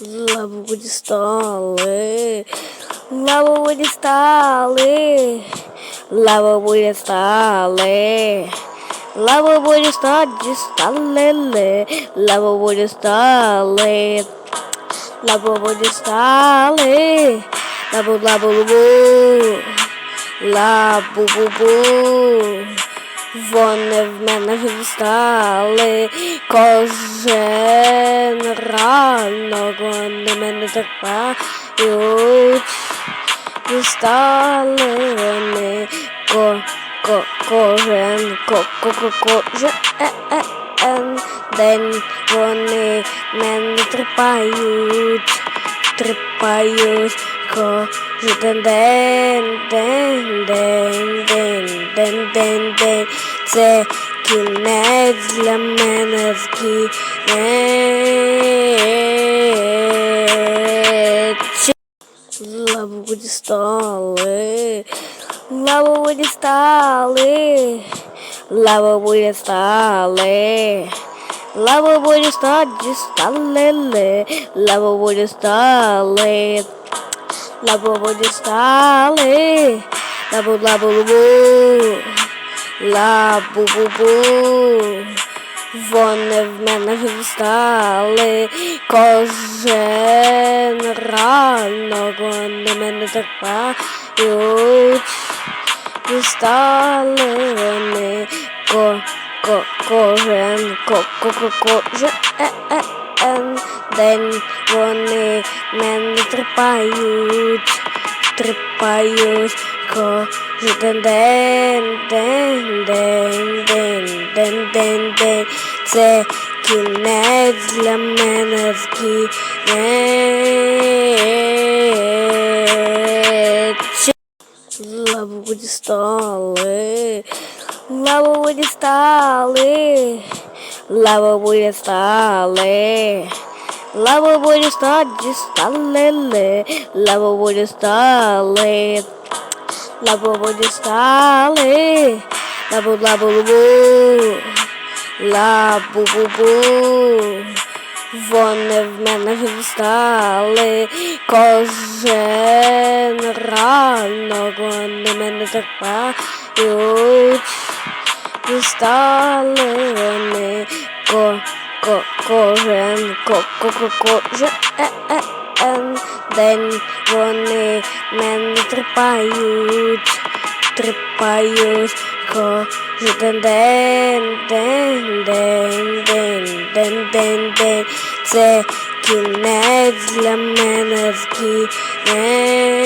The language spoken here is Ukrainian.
Лаву дістали, лаву дістали, лаву дістали, лаву дістали, дістали, лаву дістали, лаву дістали, лаву лаву лаву, лабу бу бу. Вони в мене вже встали кожен ранок вони мене терпають. Встали вони ко, ко, кожен ко, ко, ко, кожен е, ен день вони мене тріпають, тріпають кожен день, день, день, день, день, день, день. Це кінець для мене лаву дістали, лаву дістали, дістали, лаву дістали, лаву дістали, лаву лаву лаву, лабу бу бу. Вони в мене встали кожен ранок вони мене терпають. Встали вони ко, ко, кожен ко, ко, ко, кожен е, е, ен день вони мене тріпають, тріпають кожен день, день, день, день, день, день, день. Це кінець для мене кінець. Лаву дістали, лаву дістали, лаву дістали, лаву дістали, дістали, лаву дістали, лаву дістали, лаву лаву лаву, лабу бу. Вони в мене встали кожен ранок вони мене терпають. Встали вони ко, ко, кожен ко, ко, ко, кожен е, е, ен день вони мене тріпають, тріпають кожен день, день, день, день, день, день, день. Це кінець для мене кінець.